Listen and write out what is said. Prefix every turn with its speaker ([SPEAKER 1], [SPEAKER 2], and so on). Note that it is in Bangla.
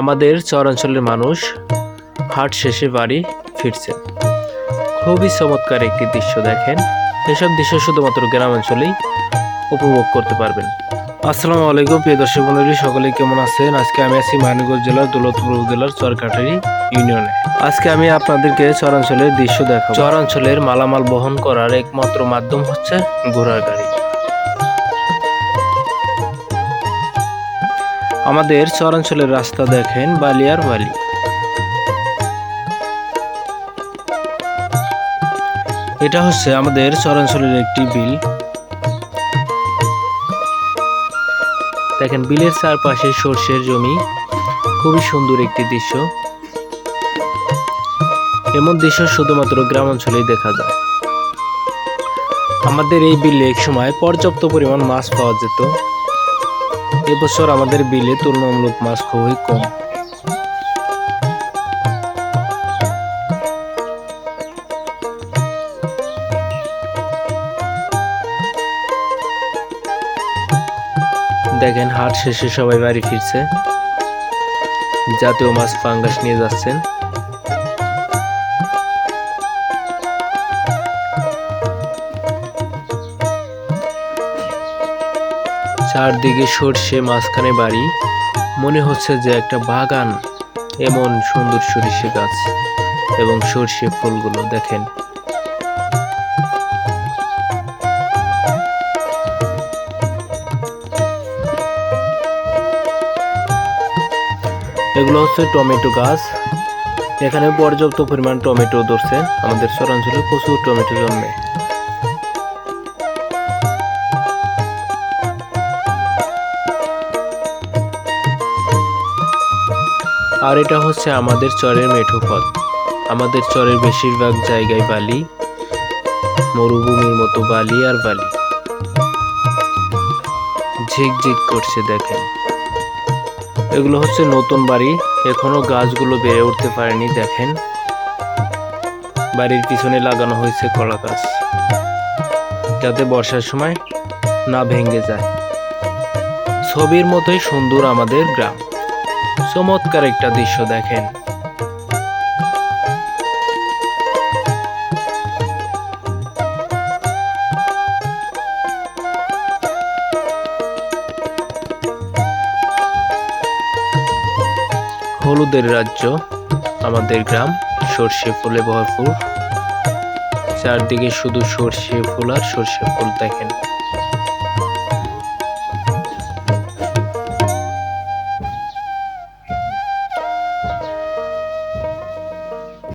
[SPEAKER 1] আমাদের চরাঞ্চলের মানুষ হাট শেষে বাড়ি ফিরছে খুবই চমৎকার একটি দৃশ্য দেখেন। এসব দৃশ্য শুধুমাত্র গ্রামাঞ্চলেই উপভোগ করতে পারবেন। আসসালামু আলাইকুম, প্রিয় দর্শক মন্ডলী, সকলে কেমন আছেন? আজকে আমি আছি মানিকগঞ্জ জেলার দৌলতপুর উপজেলার চরকাটারি ইউনিয়নে। আজকে আমি আপনাদেরকে চরাঞ্চলের দৃশ্য দেখাবো। চরাঞ্চলের মালামাল বহন করার একমাত্র মাধ্যম হচ্ছে ঘোড়ার গাড়ি। আমাদের চরাঞ্চলের রাস্তা দেখেন বালিয়ার বালি। এটা হচ্ছে আমাদের চরাঞ্চলের একটি বিল। দেখেন, বিলের চারপাশে সর্ষের জমি। খুবই সুন্দর একটি দৃশ্য। এমন দৃশ্য শুধুমাত্র গ্রাম অঞ্চলেই দেখা যায়। আমাদের এই বিলে এক সময় পর্যাপ্ত পরিমাণ মাছ পাওয়া যেত। এবছর আমাদের বিলে তুলনামূলক মাছ খুবই কম। দেখেন, হাট শেষে সবাই বাড়ি ফিরছে। জাতীয় মাছ, ফাঙ্গাস নিয়ে যাচ্ছেন। চারদিকে সর্ষে, মাঝখানে বাড়ি। মনে হচ্ছে যে একটা বাগান, এমন সুন্দর সরিষে গাছ এবং সর্ষে ফুলগুলো, দেখেন। এগুলো হচ্ছে টমেটো গাছ। এখানে পর্যাপ্ত পরিমাণ টমেটো ধরছে। আমাদের চরাঞ্চলে প্রচুর টমেটো জন্মে। আর এটা হচ্ছে আমাদের চরের মেঠো পথ। আমাদের চরের বেশিরভাগ জায়গায় বালি, মরুভূমির মতো বালি আর বালি। ঝিকঝিক করছে, দেখেন। এগুলো হচ্ছে নতুন বাড়ি, এখনও গাছগুলো বেড়ে উঠতে পারেনি, দেখেন। বাড়ির পিছনে লাগানো হয়েছে কলা গাছ, যাতে বর্ষার সময় না ভেঙে যায়। ছবির মতোই সুন্দর আমাদের গ্রাম। চমৎকার একটা দৃশ্য দেখেন। হলুদের রাজ্য, আমাদের গ্রাম, সর্ষে ফুলে ভরপুর। চারদিকে শুধু সর্ষে ফুল আর সর্ষে ফুল দেখেন।